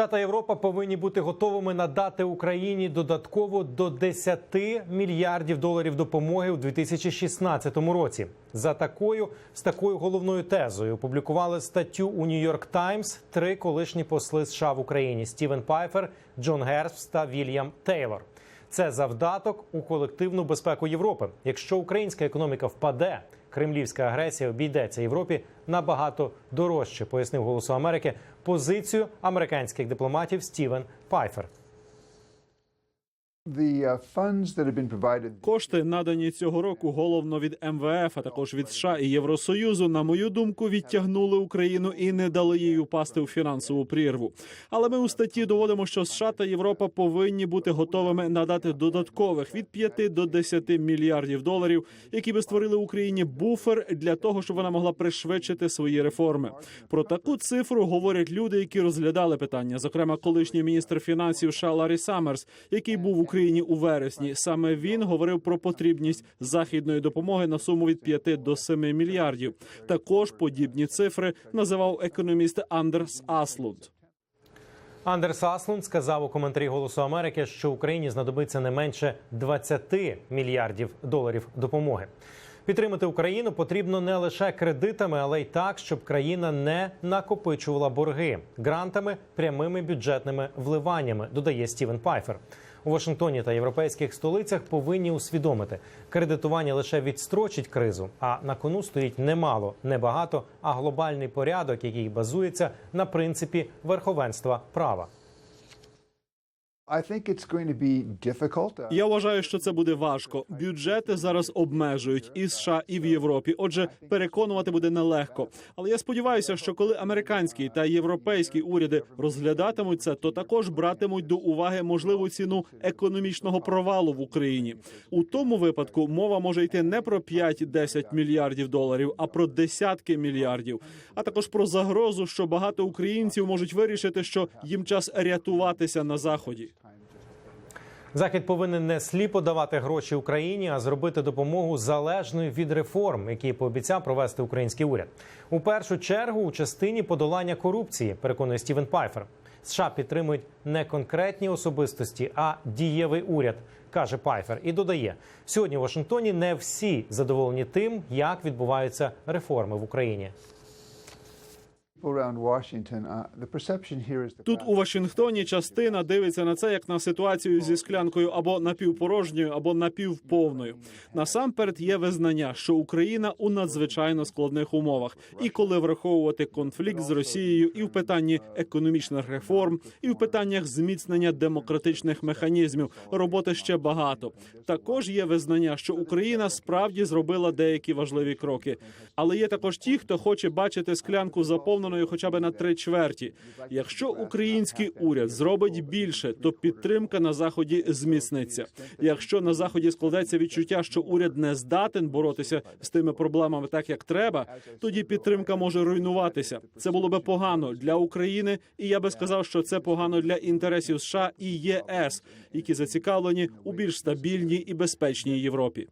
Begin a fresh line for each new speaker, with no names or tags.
США та Європа повинні бути готовими надати Україні додатково до 10 мільярдів доларів допомоги у 2016 році. За такою з такою головною тезою опублікували статтю у Нью-Йорк Таймс три колишні посли США в Україні: Стівен Пайфер, Джон Гербс та Вільям Тейлор. Це завдаток у колективну безпеку Європи. Якщо українська економіка впаде, кремлівська агресія обійдеться Європі набагато дорожче, пояснив Голосу Америки позицію американських дипломатів Стівен Пайфер.
Кошти, надані цього року головно від МВФ, а також від США і Євросоюзу, на мою думку, відтягнули Україну і не дали їй упасти у фінансову прірву. Але ми у статті доводимо, що США та Європа повинні бути готовими надати додаткових від 5 до 10 мільярдів доларів, які би створили Україні буфер для того, щоб вона могла пришвидшити свої реформи. Про таку цифру говорять люди, які розглядали питання, зокрема, колишній міністр фінансів США Ларі Саммерс, який був в Україні у вересні. Саме він говорив про потрібність західної допомоги на суму від 5 до 7 мільярдів. Також подібні цифри називав економіст Андерс Аслунд.
Андерс Аслунд сказав у коментарі Голосу Америки, що Україні знадобиться не менше 20 мільярдів доларів допомоги. Підтримати Україну потрібно не лише кредитами, але й так, щоб країна не накопичувала борги грантами, прямими бюджетними вливаннями. Додає Стівен Пайфер. У Вашингтоні та європейських столицях повинні усвідомити, кредитування лише відстрочить кризу. А на кону стоїть немало, небагато, а глобальний порядок, який базується на принципі верховенства права.
Я вважаю, що це буде важко. Бюджети зараз обмежують і США, і в Європі. Отже, переконувати буде нелегко. Але я сподіваюся, що коли американський та європейські уряди розглядатимуть це, то також братимуть до уваги можливу ціну економічного провалу в Україні. У тому випадку мова може йти не про 5-10 мільярдів доларів, а про десятки мільярдів. А також про загрозу, що багато українців можуть вирішити, що їм час рятуватися на заході.
Захід повинен не сліпо давати гроші Україні, а зробити допомогу залежною від реформ, які пообіцяв провести український уряд. У першу чергу у частині подолання корупції, переконує Стівен Пайфер. США підтримують не конкретні особистості, а дієвий уряд, каже Пайфер. І додає: сьогодні в Вашингтоні не всі задоволені тим, як відбуваються реформи в Україні.
Тут у Вашингтоні частина дивиться на це як на ситуацію зі склянкою або напівпорожньою, або напівповною. Насамперед є визнання, що Україна у надзвичайно складних умовах, і коли враховувати конфлікт з Росією, і в питанні економічних реформ, і в питаннях зміцнення демократичних механізмів, роботи ще багато. Також є визнання, що Україна справді зробила деякі важливі кроки, але є також ті, хто хоче бачити склянку заповненою хоча б на три чверті. Якщо український уряд зробить більше, то підтримка на заході зміцниться. Якщо на заході складеться відчуття, що уряд не здатен боротися з тими проблемами так, як треба, тоді підтримка може руйнуватися. Це було би погано для України, і я би сказав, що це погано для інтересів США і ЄС, які зацікавлені у більш стабільній і безпечній Європі.